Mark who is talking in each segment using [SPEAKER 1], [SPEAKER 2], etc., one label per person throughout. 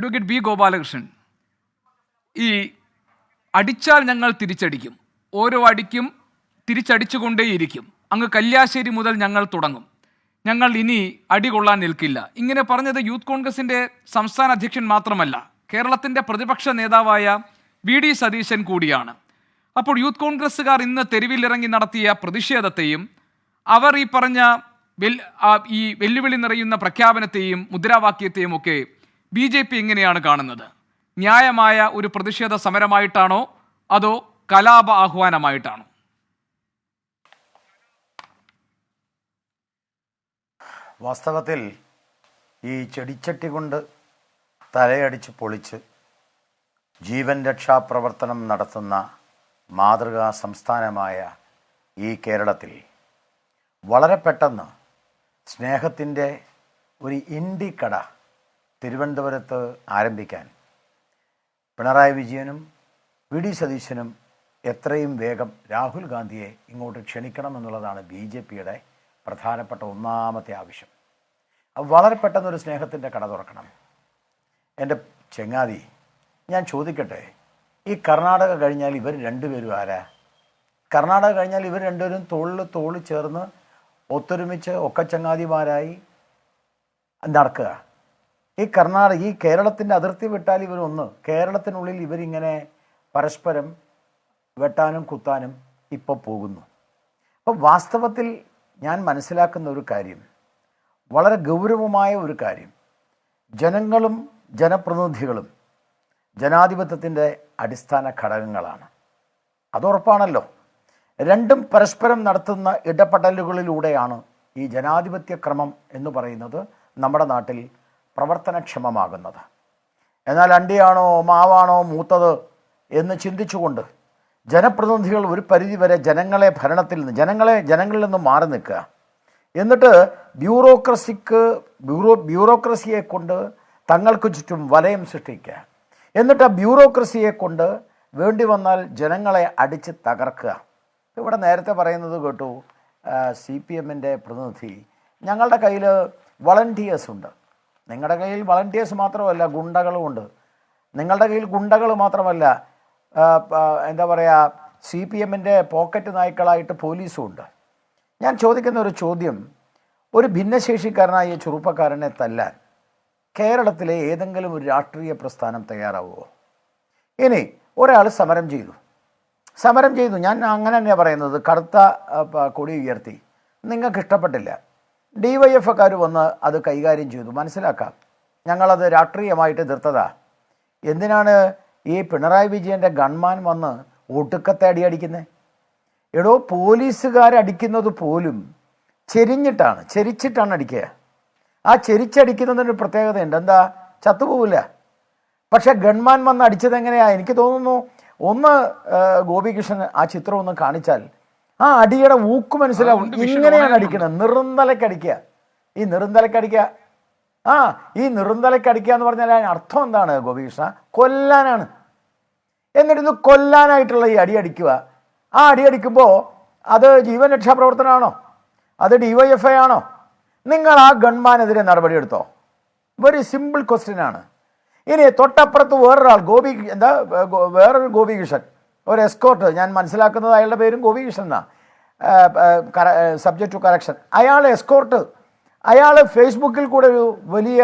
[SPEAKER 1] Advocate B Gopalakrishnan. ഈ അടിച്ചാൽ ഞങ്ങൾ തിരിച്ചടിക്കും. ഓരോ അടിക്കും തിരിച്ചടിച്ചുകൊണ്ടേയിരിക്കും. അങ്ങ് കല്യാശ്ശേരി മുതൽ ഞങ്ങൾ തുടങ്ങും. ഞങ്ങൾ ഇനി അടി കൊള്ളാൻ നിൽക്കില്ല. ഇങ്ങനെ പറഞ്ഞത് യൂത്ത് കോൺഗ്രസിന്റെ സംസ്ഥാന അധ്യക്ഷൻ മാത്രമല്ല കേരളത്തിന്റെ പ്രതിപക്ഷ നേതാവായ വി. ഡി. സതീശൻ കൂടിയാണ്. അപ്പോൾ യൂത്ത് കോൺഗ്രസ്സുകാർ ഇന്ന് തെരുവിലിറങ്ങി നടത്തിയ പ്രതിഷേധത്തെയും അവർ ഈ പറഞ്ഞ വെൽ ഈ വെല്ലുവിളി നിറയുന്ന പ്രഖ്യാപനത്തെയും മുദ്രാവാക്യത്തെയും ഒക്കെ ബി ജെ പി എങ്ങനെയാണ് കാണുന്നത്? ന്യായമായ ഒരു പ്രതിഷേധ സമരമായിട്ടാണോ? അതോ കലാപ ആഹ്വാനമായിട്ടാണോ?
[SPEAKER 2] വാസ്തവത്തിൽ ഈ ചെടിച്ചട്ടി കൊണ്ട് തലയടിച്ച് പൊളിച്ച് ജീവൻ രക്ഷാപ്രവർത്തനം നടത്തുന്ന മാതൃകാ സംസ്ഥാനമായ ഈ കേരളത്തിൽ വളരെ പെട്ടെന്ന് സ്നേഹത്തിന്റെ ഒരു ഇൻഡി കട തിരുവനന്തപുരത്ത് ആരംഭിക്കാൻ. പിണറായി വിജയനും വി ഡി സതീശനും എത്രയും വേഗം രാഹുൽ ഗാന്ധിയെ ഇങ്ങോട്ട് ക്ഷണിക്കണമെന്നുള്ളതാണ് ബി ജെ പിയുടെ പ്രധാനപ്പെട്ട ഒന്നാമത്തെ ആവശ്യം. അത് വളരെ പെട്ടെന്നൊരു സ്നേഹത്തിന്റെ കട തുറക്കണം. എന്റെ ചെങ്ങാതി ഞാൻ ചോദിക്കട്ടെ ഈ കർണാടക കഴിഞ്ഞാൽ ഇവർ രണ്ടുപേരും ആരാ? കർണാടക കഴിഞ്ഞാൽ ഇവർ രണ്ടുപേരും തോളിൽ തോളിൽ ചേർന്ന് ഒത്തൊരുമിച്ച് ഒക്കെ ചങ്ങാതിമാരായി നടക്കുക. ഈ കർണാടക ഈ കേരളത്തിന്റെ അതിർത്തി വിട്ടാൽ ഇവരൊന്ന് കേരളത്തിനുള്ളിൽ ഇവരിങ്ങനെ പരസ്പരം വെട്ടാനും കുത്താനും ഇപ്പോൾ പോകുന്നു. അപ്പോൾ വാസ്തവത്തിൽ ഞാൻ മനസ്സിലാക്കുന്ന ഒരു കാര്യം വളരെ ഗൗരവമായ ഒരു കാര്യം. ജനങ്ങളും ജനപ്രതിനിധികളും ജനാധിപത്യത്തിന്റെ അടിസ്ഥാന ഘടകങ്ങളാണ്. അതുറപ്പാണല്ലോ രണ്ടും പരസ്പരം നടത്തുന്ന ഇടപെടലുകളിലൂടെയാണ് ഈ ജനാധിപത്യ ക്രമം എന്ന് പറയുന്നത് നമ്മുടെ നാട്ടിൽ പ്രവർത്തനക്ഷമമാകുന്നത്. എന്നാൽ അണ്ടിയാണോ മാവാണോ മൂത്തത് എന്ന് ചിന്തിച്ചുകൊണ്ട് ജനപ്രതിനിധികൾ ഒരു പരിധിവരെ ജനങ്ങളെ ഭരണത്തിൽ നിന്ന് ജനങ്ങളെ ജനങ്ങളിൽ നിന്ന് മാറി നിൽക്കുക. എന്നിട്ട് ബ്യൂറോക്രസിക്ക് ബ്യൂറോ ബ്യൂറോക്രസിയെ കൊണ്ട് തങ്ങൾക്ക് ചുറ്റും വലയം സൃഷ്ടിക്കുക. എന്നിട്ട് ആ ബ്യൂറോക്രസിയെ കൊണ്ട് വേണ്ടി വന്നാൽ ജനങ്ങളെ അടിച്ച് തകർക്കുക. ഇവിടെ നേരത്തെ പറയുന്നത് കേട്ടു സി പി എമ്മിന്റെ പ്രതിനിധി. ഞങ്ങളുടെ കയ്യിൽ വളണ്ടിയേഴ്സ് ഉണ്ട്. നിങ്ങളുടെ കയ്യിൽ വളണ്ടിയേഴ്സ് മാത്രമല്ല ഗുണ്ടകളും ഉണ്ട്. നിങ്ങളുടെ കയ്യിൽ ഗുണ്ടകൾ മാത്രമല്ല എന്താ പറയുക സി പി എമ്മിന്റെ പോക്കറ്റ് നായ്ക്കളായിട്ട് പോലീസും ഉണ്ട്. ഞാൻ ചോദിക്കുന്ന ഒരു ചോദ്യം ഒരു ഭിന്നശേഷിക്കാരനായ ചെറുപ്പക്കാരനെ തല്ലാൻ കേരളത്തിലെ ഏതെങ്കിലും ഒരു രാഷ്ട്രീയ പ്രസ്ഥാനം തയ്യാറാവുമോ? ഇനി ഒരാൾ സമരം ചെയ്തു. സമരം ചെയ്തു. ഞാൻ അങ്ങനെ തന്നെയാണ് പറയുന്നത്. കറുത്ത കൊടി ഉയർത്തി. നിങ്ങൾക്ക് ഇഷ്ടപ്പെട്ടില്ല. ഡി വൈ എഫ് ഒക്കാർ വന്ന് അത് കൈകാര്യം ചെയ്തു. മനസ്സിലാക്കാം. ഞങ്ങളത് രാഷ്ട്രീയമായിട്ട് എതിർത്തതാ. എന്തിനാണ് ഈ പിണറായി വിജയന്റെ ഗൺമാൻ വന്ന് ഒടുക്കത്തെ അടി അടിക്കുന്നത് എടോ പോലീസുകാരടിക്കുന്നത് പോലും ചെരിഞ്ഞിട്ടാണ് ചെരിച്ചിട്ടാണ് അടിക്കുക. ആ ചെരിച്ചടിക്കുന്നതിനൊരു പ്രത്യേകതയുണ്ട്. എന്താ? ചത്തുപോവില്ല. പക്ഷേ ഗൺമാൻ വന്ന് അടിച്ചത് എങ്ങനെയാ? എനിക്ക് തോന്നുന്നു ഒന്ന് ഗോപികൃഷ്ണൻ ആ ചിത്രം ഒന്ന് കാണിച്ചാൽ ആ അടിയുടെ ഊക്ക് മനസ്സിലാവും. ഇങ്ങനെയാണ് അടിക്കുന്നത് നിറന്തലക്കടിക്കുക അടിക്കുക ഈ നിറന്തലക്കടിക്കുക അടിക്കുക ആ ഈ നിറന്തലക്കടിക്കുക അടിക്കുക എന്ന് പറഞ്ഞാൽ അതിന് അർത്ഥം എന്താണ് ഗോപികൃഷ്ണ? കൊല്ലാനാണ്. എന്നിട്ട് ഇത് കൊല്ലാനായിട്ടുള്ള ഈ അടി അടിക്കുക. ആ അടി അടിക്കുമ്പോൾ അത് ജീവൻ രക്ഷാപ്രവർത്തനമാണോ അത് ഡിവൈഎഫ്ഐ ആണോ? നിങ്ങൾ ആ ഗൺമാനെതിരെ നടപടിയെടുത്തോ? വെരി സിമ്പിൾ ക്വസ്റ്റ്യൻ ആണ്. ഇനി തൊട്ടപ്പുറത്ത് വേറൊരാൾ ഗോപി എന്താ വേറൊരു ഗോപികൃഷ്ണൻ. ഒരു എസ്കോർട്ട് ഞാൻ മനസ്സിലാക്കുന്നത് അയാളുടെ പേരും ഗോപികൃഷ്ണൻ എന്നാ. സബ്ജക്ട് ടു കറക്ഷൻ അയാൾ എസ്കോർട്ട് അയാൾ ഫേസ്ബുക്കിൽ കൂടെ ഒരു വലിയ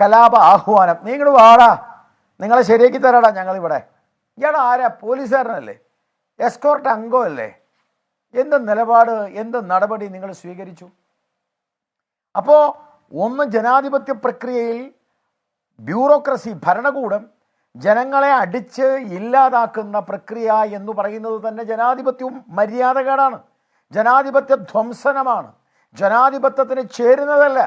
[SPEAKER 2] കലാപ ആഹ്വാനം. നിങ്ങൾ വാടാ. നിങ്ങളെ ശരിയാക്കി തരാടാ ഞങ്ങളിവിടെ. ഇയാൾ ആരാ? പോലീസുകാരനല്ലേ. എസ്കോർട്ട് അംഗമല്ലേ എന്ത് നിലപാട് എന്ത് നടപടി നിങ്ങൾ സ്വീകരിച്ചു? അപ്പോൾ ഒന്ന് ജനാധിപത്യ പ്രക്രിയയിൽ ബ്യൂറോക്രസി ഭരണകൂടം ജനങ്ങളെ അടിച്ച് ഇല്ലാതാക്കുന്ന പ്രക്രിയ എന്ന് പറയുന്നത് തന്നെ ജനാധിപത്യവും മര്യാദകേടാണ്. ജനാധിപത്യ ധ്വംസനമാണ്. ജനാധിപത്യത്തിന് ചേരുന്നതല്ല.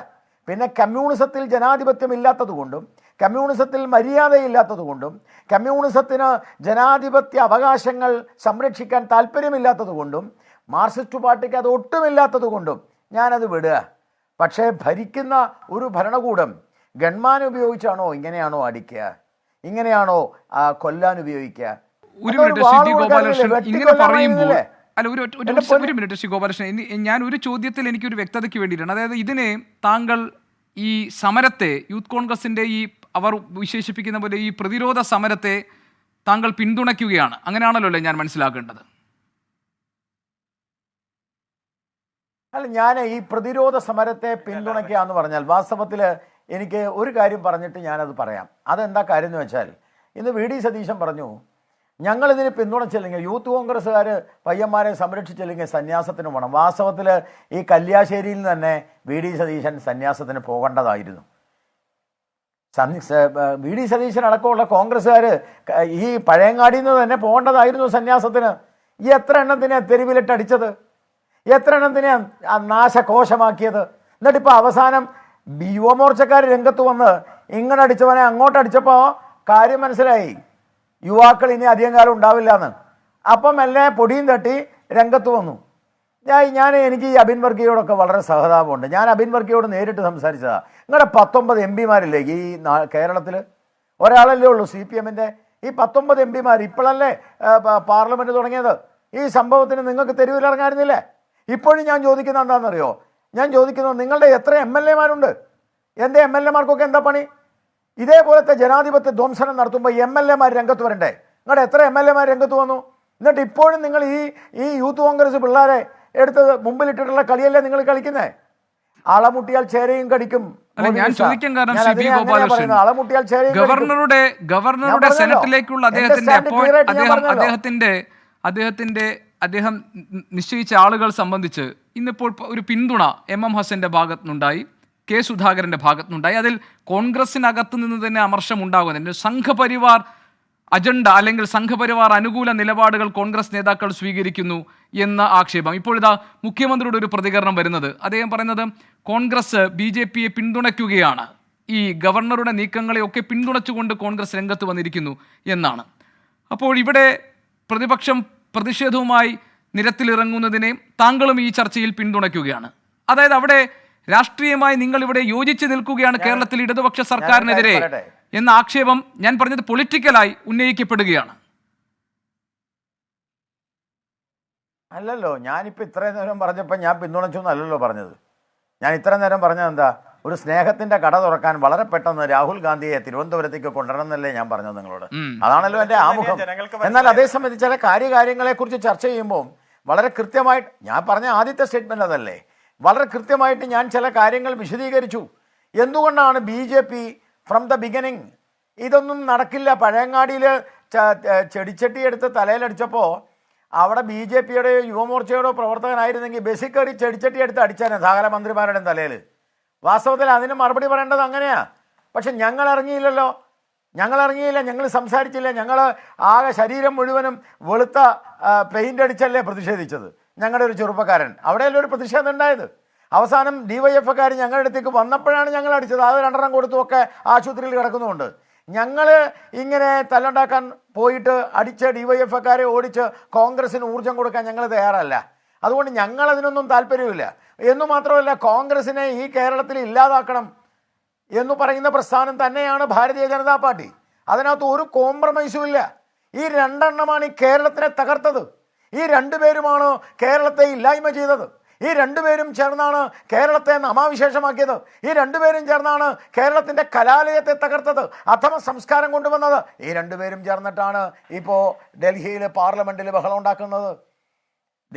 [SPEAKER 2] പിന്നെ കമ്മ്യൂണിസത്തിൽ ജനാധിപത്യം ഇല്ലാത്തതുകൊണ്ടും കമ്മ്യൂണിസത്തിൽ മര്യാദയില്ലാത്തതുകൊണ്ടും കമ്മ്യൂണിസത്തിന് ജനാധിപത്യ അവകാശങ്ങൾ സംരക്ഷിക്കാൻ താല്പര്യമില്ലാത്തതുകൊണ്ടും മാർക്സിസ്റ്റ് പാർട്ടിക്ക് അത് ഒട്ടുമില്ലാത്തതുകൊണ്ടും ഞാനത് വിടുക. പക്ഷേ ഭരിക്കുന്ന ഒരു ഭരണകൂടം ഗൺമാൻ ഉപയോഗിച്ചാണോ ഇങ്ങനെയാണോ അടിക്കുക? ഇങ്ങനെയാണോ കൊല്ലാൻ ഉപയോഗിക്കുക?
[SPEAKER 1] ഒരു മിനിറ്റ് ജി ഗോപാലകൃഷ്ണൻ ഇങ്ങനെ പറയുമ്പോൾ അല്ല ഒരു ഒരു മിനിറ്റ് ശ്രീ ഗോപാലകൃഷ്ണൻ. ഞാൻ ഒരു ചോദ്യത്തിൽ എനിക്ക് ഒരു വ്യക്തതയ്ക്ക് വേണ്ടിയിട്ടാണ്. അതായത് ഇതിനെ താങ്കൾ ഈ സമരത്തെ യൂത്ത് കോൺഗ്രസിന്റെ ഈ അവർ വിശേഷിപ്പിക്കുന്ന പോലെ ഈ പ്രതിരോധ സമരത്തെ താങ്കൾ പിന്തുണയ്ക്കുകയാണ്. അങ്ങനെയാണല്ലോ അല്ലേ ഞാൻ മനസ്സിലാക്കേണ്ടത്?
[SPEAKER 2] അല്ല ഞാൻ ഈ പ്രതിരോധ സമരത്തെ പിന്തുണയ്ക്കുക എന്ന് പറഞ്ഞാൽ വാസ്തവത്തിൽ എനിക്ക് ഒരു കാര്യം പറഞ്ഞിട്ട് ഞാനത് പറയാം. അതെന്താ കാര്യം എന്ന് വെച്ചാൽ ഇന്ന് വി ഡി സതീശൻ പറഞ്ഞു ഞങ്ങളിതിനെ പിന്തുണച്ചില്ലെങ്കിൽ യൂത്ത് കോൺഗ്രസ്സുകാർ പയ്യന്മാരെ സംരക്ഷിച്ചില്ലെങ്കിൽ സന്യാസത്തിന് പോകണം വാസ്തവത്തിൽ ഈ കല്യാശ്ശേരിയിൽ തന്നെ വി ഡി സതീശൻ സന്യാസത്തിന് പോകേണ്ടതായിരുന്നു. വി ഡി സതീശൻ അടക്കമുള്ള കോൺഗ്രസ്സുകാർ ഈ പഴയങ്ങാടിയിൽ നിന്ന് തന്നെ പോകേണ്ടതായിരുന്നു സന്യാസത്തിന്. ഈ എത്ര എണ്ണത്തിനെ തെരുവിലിട്ടടിച്ചത് എത്ര എണ്ണത്തിനെ നാശകോശമാക്കിയത്? എന്നിട്ടിപ്പോൾ അവസാനം യുവമോർച്ചക്കാർ രംഗത്ത് വന്ന് ഇങ്ങനെ അടിച്ചവനെ അങ്ങോട്ട് അടിച്ചപ്പോൾ കാര്യം മനസ്സിലായി. യുവാക്കൾ ഇനി അധികം കാലം ഉണ്ടാവില്ല എന്ന് അപ്പം എല്ലാം പൊടിയും തട്ടി രംഗത്ത് വന്നു. ഞാൻ ഞാൻ എനിക്ക് ഈ അബിൻ വർഗിയോടൊക്കെ വളരെ സഹതാപമുണ്ട്. ഞാൻ അബിൻ വർഗിയോട് നേരിട്ട് സംസാരിച്ചതാണ് നിങ്ങളുടെ പത്തൊമ്പത് എം പിമാരില്ലേ ഈ കേരളത്തിൽ ഒരാളല്ലേ ഉള്ളൂ സി പി എമ്മിന്റെ ഈ പത്തൊമ്പത് എം പിമാർ ഇപ്പോഴല്ലേ പാർലമെന്റ് തുടങ്ങിയത്? ഈ സംഭവത്തിന് നിങ്ങൾക്ക് തെരുവിലിറങ്ങായിരുന്നില്ലേ? ഇപ്പോഴും ഞാൻ ചോദിക്കുന്നത് എന്താണെന്നറിയോ ഞാൻ ചോദിക്കുന്നു നിങ്ങളുടെ എത്ര എം എൽ എമാരുണ്ട്? എന്റെ എം എൽ എമാർക്കൊക്കെ എന്താ പണി? ഇതേപോലത്തെ ജനാധിപത്യ ധ്വംസനം നടത്തുമ്പോൾ എം എൽ എമാർ രംഗത്ത് വരണ്ടേ? നിങ്ങളുടെ എത്ര എം എൽ എമാർ രംഗത്ത് വന്നു? എന്നിട്ട് ഇപ്പോഴും നിങ്ങൾ ഈ ഈ യൂത്ത് കോൺഗ്രസ് പിള്ളേരെ എടുത്ത് മുമ്പിലിട്ടിട്ടുള്ള കളിയല്ലേ നിങ്ങൾ കളിക്കുന്നേ? അളമുട്ടിയാൽ ചേരയും കടിക്കും.
[SPEAKER 1] ഞാൻ ചോദിക്കാൻ കാരണം
[SPEAKER 2] ഞാൻ
[SPEAKER 1] ശ്രീ ബി ഗോപാലകൃഷ്ണൻ.
[SPEAKER 2] അളമുട്ടിയാൽ
[SPEAKER 1] ഗവർണറുടെ ഗവർണറുടെ സെനറ്റിലേക്കുള്ള അദ്ദേഹത്തിന്റെ. അദ്ദേഹത്തിന്റെ അദ്ദേഹത്തിന്റെ അദ്ദേഹം നിശ്ചയിച്ച ആളുകൾ സംബന്ധിച്ച് ഇന്നിപ്പോൾ ഒരു പിന്തുണ എം എം ഹസന്റെ ഭാഗത്തുനിന്നുണ്ടായി കെ സുധാകരന്റെ ഭാഗത്തുനിന്നുണ്ടായി. അതിൽ കോൺഗ്രസിനകത്ത് നിന്ന് തന്നെ അമർഷം ഉണ്ടാകുന്നുണ്ട് സംഘപരിവാർ അജണ്ട അല്ലെങ്കിൽ സംഘപരിവാർ അനുകൂല നിലപാടുകൾ കോൺഗ്രസ് നേതാക്കൾ സ്വീകരിക്കുന്നു എന്ന ആക്ഷേപം. ഇപ്പോഴിതാ മുഖ്യമന്ത്രിയുടെ ഒരു പ്രതികരണം വരുന്നത്. അദ്ദേഹം പറയുന്നത് കോൺഗ്രസ് ബി ജെ പിയെ പിന്തുണയ്ക്കുകയാണ്. ഈ ഗവർണറുടെ നീക്കങ്ങളെയൊക്കെ പിന്തുണച്ചുകൊണ്ട് കോൺഗ്രസ് രംഗത്ത് വന്നിരിക്കുന്നു എന്നാണ്. അപ്പോൾ ഇവിടെ പ്രതിപക്ഷം പ്രതിഷേധവുമായി നിരത്തിലിറങ്ങുന്നതിനെ താങ്കളും ഈ ചർച്ചയിൽ പിന്തുണയ്ക്കുകയാണ്. അതായത് അവിടെ രാഷ്ട്രീയമായി നിങ്ങൾ ഇവിടെ യോജിച്ച് നിൽക്കുകയാണ് കേരളത്തിൽ ഇടതുപക്ഷ സർക്കാരിനെതിരെ എന്ന ആക്ഷേപം ഞാൻ പറഞ്ഞത് പൊളിറ്റിക്കലായി ഉന്നയിക്കപ്പെടുകയാണ്.
[SPEAKER 2] അല്ലല്ലോ ഞാനിപ്പോൾ ഇത്രയും നേരം പറഞ്ഞപ്പോൾ ഞാൻ പിന്തുണച്ചു എന്നല്ലല്ലോ പറഞ്ഞത്. ഞാൻ ഇത്രയും നേരം പറഞ്ഞത് എന്താ? ഒരു സ്നേഹത്തിന്റെ കട തുറക്കാൻ വളരെ പെട്ടെന്ന് രാഹുൽ ഗാന്ധിയെ തിരുവനന്തപുരത്തേക്ക് കൊണ്ടുവരണമെന്നല്ലേ ഞാൻ പറഞ്ഞത് നിങ്ങളോട്. അതാണല്ലോ എന്റെ ആമുഖം. എന്നാൽ അതേ സംബന്ധിച്ച് ചില കാര്യകാര്യങ്ങളെ കുറിച്ച് ചർച്ച ചെയ്യുമ്പോൾ വളരെ കൃത്യമായിട്ട് ഞാൻ പറഞ്ഞ ആദ്യത്തെ സ്റ്റേറ്റ്മെന്റ് അതല്ലേ? വളരെ കൃത്യമായിട്ട് ഞാൻ ചില കാര്യങ്ങൾ വിശദീകരിച്ചു. എന്തുകൊണ്ടാണ് B J P from the beginning ഇതൊന്നും നടക്കില്ല? പഴയങ്ങാടിയിൽ ചെടിച്ചട്ടി എടുത്ത് തലയിലടിച്ചപ്പോൾ അവിടെ ബി ജെ പിയുടെയോ യുവമോർച്ചയുടെയോ പ്രവർത്തകനായിരുന്നെങ്കിൽ ബേസിക്കറി കയറി ചെടിച്ചട്ടി എടുത്ത് അടിച്ചാനേ സകല മന്ത്രിമാരുടെയും തലയിൽ വാസ്തവത്തിൽ അതിന് മറുപടി പറയേണ്ടത് അങ്ങനെയാണ് പക്ഷെ ഞങ്ങൾ ഇറങ്ങിയില്ലല്ലോ ഞങ്ങൾ ഇറങ്ങിയില്ല ഞങ്ങൾ സംസാരിച്ചില്ല. ഞങ്ങൾ ആകെ ശരീരം മുഴുവനും വെളുത്ത പെയിന്റ് അടിച്ചല്ലേ പ്രതിഷേധിച്ചത്. ഞങ്ങളുടെ ഒരു ചെറുപ്പക്കാരൻ. അവിടെയല്ലേ ഒരു പ്രതിഷേധം ഉണ്ടായത്? അവസാനം ഡിവൈഎഫ്കാർ ഞങ്ങളുടെ അടുത്തേക്ക് വന്നപ്പോഴാണ് ഞങ്ങൾ അടിച്ചത്. അത് രണ്ടെണ്ണം കൊടുത്തുമൊക്കെ ആശുപത്രിയിൽ കിടക്കുന്നുമുണ്ട്. ഞങ്ങൾ ഇങ്ങനെ തല്ലുണ്ടാക്കാൻ പോയിട്ട് അടിച്ച് ഡിവൈഎഫ്കാരെ ഓടിച്ച് കോൺഗ്രസിന് ഊർജം കൊടുക്കാൻ ഞങ്ങൾ തയ്യാറല്ല. അതുകൊണ്ട് ഞങ്ങൾ അതിനൊന്നും താല്പര്യമില്ല എന്നു മാത്രമല്ല കോൺഗ്രസിനെ ഈ കേരളത്തിൽ ഇല്ലാതാക്കണം എന്ന് പറയുന്ന പ്രസ്ഥാനം തന്നെയാണ് ഭാരതീയ ജനതാ പാർട്ടി. അതിനകത്ത് ഒരു കോംപ്രമൈസും ഇല്ല. ഈ രണ്ടെണ്ണമാണ് ഈ കേരളത്തിനെ തകർത്തത്. ഈ രണ്ടുപേരുമാണ് കേരളത്തെ ഇല്ലായ്മ ചെയ്തത്. ഈ രണ്ടുപേരും ചേർന്നാണ് കേരളത്തെ നാമാവിശേഷമാക്കിയത്. ഈ രണ്ടുപേരും ചേർന്നാണ് കേരളത്തിന്റെ കലാലയത്തെ തകർത്തത്. അഥമ സംസ്കാരം കൊണ്ടുവന്നത്. ഈ രണ്ടുപേരും ചേർന്നിട്ടാണ് ഇപ്പോൾ ഡൽഹിയിൽ പാർലമെന്റിൽ ബഹളം ഉണ്ടാക്കുന്നത്.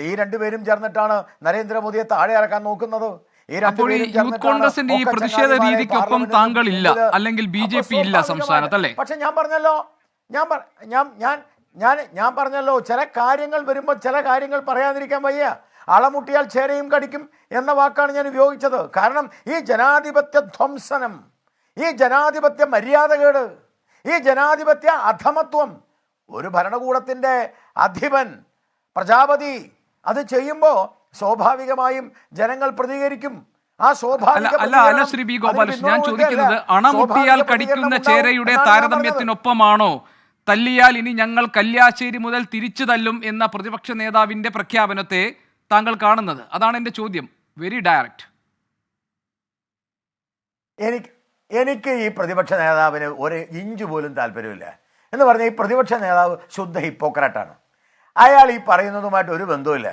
[SPEAKER 2] ഈ രണ്ടുപേരും ചേർന്നിട്ടാണ് നരേന്ദ്രമോദിയെ താഴെ ഇറക്കാൻ നോക്കുന്നത്. ഈ
[SPEAKER 1] അപ്പോൾ ഈ യൂത്ത് കോൺഗ്രസിന്റെ ഈ പ്രതിഷേധ രീതിക്കൊപ്പം താങ്കൾ ഇല്ല അല്ലെങ്കിൽ ബി ജെ പി ഇല്ല സംസ്ഥാനത്ത് അല്ലേ?
[SPEAKER 2] പക്ഷെ ഞാൻ പറഞ്ഞല്ലോ ഞാൻ ഞാൻ ഞാൻ ഞാൻ ഞാൻ പറഞ്ഞല്ലോ ചില കാര്യങ്ങൾ വരുമ്പോൾ ചില കാര്യങ്ങൾ പറയാതിരിക്കാൻ വയ്യ. അളമുട്ടിയാൽ ചേരയും കടിക്കും എന്ന വാക്കാണ് ഞാൻ ഉപയോഗിച്ചത്. കാരണം ഈ ജനാധിപത്യ ധ്വംസനം ഈ ജനാധിപത്യ മര്യാദകേട് ഈ ജനാധിപത്യ അധമത്വം ഒരു ഭരണകൂടത്തിന്റെ അധിപൻ പ്രജാപതി അത് ചെയ്യുമ്പോൾ സ്വാഭാവികമായും ജനങ്ങൾ പ്രതികരിക്കും. ആ
[SPEAKER 1] അല്ല
[SPEAKER 2] സ്വാഭാവിക
[SPEAKER 1] അല്ല ശ്രീ ബി ഗോപാലകൃഷ്ണൻ ഞാൻ ചോദിക്കുന്നത് അണമുട്ടിയാൽ കടിക്കുന്ന ചേരയുടെ താരതമ്യത്തിനൊപ്പമാണോ? തല്ലിയാൽ ഇനി ഞങ്ങൾ കല്യാശ്ശേരി മുതൽ തിരിച്ചു തല്ലും എന്ന പ്രതിപക്ഷ നേതാവിന്റെ പ്രഖ്യാപനത്തെ താങ്കൾ കാണുന്നത്. അതാണ് എന്റെ ചോദ്യം. വെരി ഡയറക്റ്റ്
[SPEAKER 2] എനിക്ക് എനിക്ക് ഈ പ്രതിപക്ഷ നേതാവിന് ഒരു ഇഞ്ച് പോലും താല്പര്യമില്ല. എന്ന് പറഞ്ഞാൽ ഈ പ്രതിപക്ഷ നേതാവ് ശുദ്ധ ഹിപ്പോക്രാറ്റാണ്. അയാൾ ഈ പറയുന്നതുമായിട്ട് ഒരു ബന്ധവുമില്ല.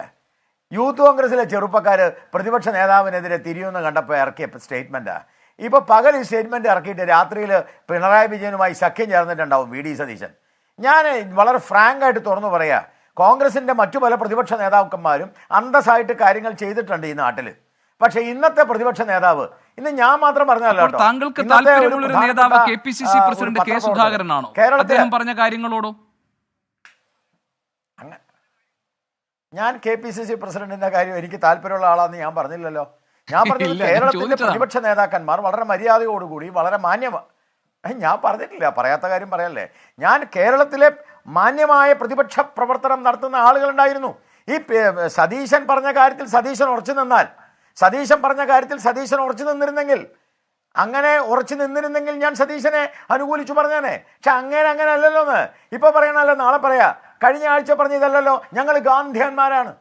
[SPEAKER 2] യൂത്ത് കോൺഗ്രസിലെ ചെറുപ്പക്കാർ പ്രതിപക്ഷ നേതാവിനെതിരെ തിരിയുമെന്ന് കണ്ടപ്പോൾ ഇറക്കിയ സ്റ്റേറ്റ്മെന്റാ ഇപ്പൊ പകൽ ഈ സ്റ്റേറ്റ്മെന്റ് ഇറക്കിയിട്ട് രാത്രിയിൽ പിണറായി വിജയനുമായി സഖ്യം ചേർന്നിട്ടുണ്ടാവും വി ഡി സതീശൻ. ഞാൻ വളരെ ഫ്രാങ്ക് ആയിട്ട് തുറന്നു പറയാ. കോൺഗ്രസിന്റെ മറ്റു പല പ്രതിപക്ഷ നേതാക്കന്മാരും അന്തസ്സായിട്ട് കാര്യങ്ങൾ ചെയ്തിട്ടുണ്ട് ഈ നാട്ടിൽ പക്ഷെ ഇന്നത്തെ പ്രതിപക്ഷ നേതാവ് ഇന്ന് ഞാൻ മാത്രം പറഞ്ഞല്ലോ
[SPEAKER 1] താങ്കൾക്ക് താല്പര്യമുള്ള ഒരു നേതാവ് K P C C president K സുധാകരനാണോ? അദ്ദേഹം പറഞ്ഞ കാര്യങ്ങളോടോ
[SPEAKER 2] അങ്ങ- ഞാൻ കെ പി സി സി പ്രസിഡന്റിന്റെ കാര്യം എനിക്ക് താല്പര്യമുള്ള ആളാന്ന് ഞാൻ പറഞ്ഞില്ലല്ലോ. ഞാൻ പറഞ്ഞത്
[SPEAKER 1] കേരളത്തിലെ
[SPEAKER 2] കേരളത്തിന്റെ പ്രതിപക്ഷ നേതാക്കന്മാർ വളരെ മര്യാദയോടുകൂടി വളരെ മാന്യ ഞാൻ പറഞ്ഞിട്ടില്ല പറയാത്ത കാര്യം പറയല്ലേ. ഞാൻ കേരളത്തിലെ മാന്യമായ പ്രതിപക്ഷ പ്രവർത്തനം നടത്തുന്ന ആളുകളുണ്ടായിരുന്നു. ഈ സതീശൻ പറഞ്ഞ കാര്യത്തിൽ സതീശൻ ഉറച്ചു നിന്നാൽ സതീശൻ പറഞ്ഞ കാര്യത്തിൽ സതീശൻ ഉറച്ചു നിന്നിരുന്നെങ്കിൽ അങ്ങനെ ഉറച്ചു നിന്നിരുന്നെങ്കിൽ ഞാൻ സതീശനെ അനുകൂലിച്ചു പറഞ്ഞേനെ. പക്ഷെ അങ്ങനെ അങ്ങനെ അല്ലല്ലോ എന്ന് ഇപ്പൊ പറയണല്ലോ നാളെ പറയാ കഴിഞ്ഞ ആഴ്ച പറഞ്ഞതല്ലല്ലോ ഞങ്ങൾ ഗാന്ധിയന്മാരാണ്.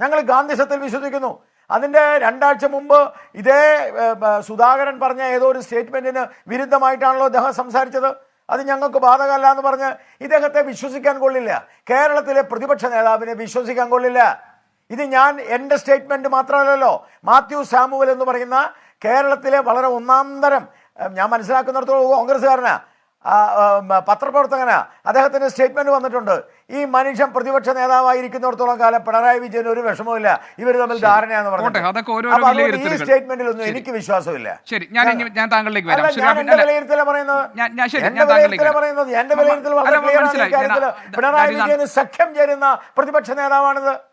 [SPEAKER 2] ഞങ്ങൾ ഗാന്ധിസത്തിൽ വിശ്വസിക്കുന്നു. അതിന്റെ രണ്ടാഴ്ച മുമ്പ് ഇതേ സുധാകരൻ പറഞ്ഞ ഏതോ ഒരു സ്റ്റേറ്റ്മെന്റിന് വിരുദ്ധമായിട്ടാണല്ലോ അദ്ദേഹം സംസാരിച്ചത്. അത് ഞങ്ങൾക്ക് ബാധകമല്ല എന്ന് പറഞ്ഞ് ഇദ്ദേഹത്തെ വിശ്വസിക്കാൻ കൊള്ളില്ല. കേരളത്തിലെ പ്രതിപക്ഷ നേതാവിനെ വിശ്വസിക്കാൻ കൊള്ളില്ല. ഇത് ഞാൻ എന്റെ സ്റ്റേറ്റ്മെന്റ് മാത്രമല്ലല്ലോ മാത്യു സാമുവൽ എന്ന് പറയുന്ന കേരളത്തിലെ വളരെ ഒന്നാന്തരം ഞാൻ മനസ്സിലാക്കുന്നിടത്തോളം കോൺഗ്രസ്സുകാരനാ. ആ, ആ, മ, പത്രപ്രവർത്തകനാ അദ്ദേഹത്തിന്റെ സ്റ്റേറ്റ്മെന്റ് വന്നിട്ടുണ്ട്. ഈ മനുഷ്യൻ പ്രതിപക്ഷ നേതാവായിരിക്കുന്നിടത്തോളം കാലം പിണറായി വിജയൻ ഒരു വിഷമമില്ല ഇവർ തമ്മിൽ ധാരണയാന്ന് പറഞ്ഞു ഈ സ്റ്റേറ്റ്മെന്റിലൊന്നും എനിക്ക് വിശ്വാസമില്ല.
[SPEAKER 1] ശരി ഞാൻ ഞാൻ താങ്കളിലേക്ക് വരാം.
[SPEAKER 2] എന്റെ വിലയിരുത്തല പറയുന്നത്. എന്റെ വിലയിരുത്തല. പറയുന്നത്. വിലയിരുത്തൽ വളരെ ആണ്. പിണറായി വിജയന് സഖ്യം ചേരുന്ന പ്രതിപക്ഷ നേതാവാണിത്.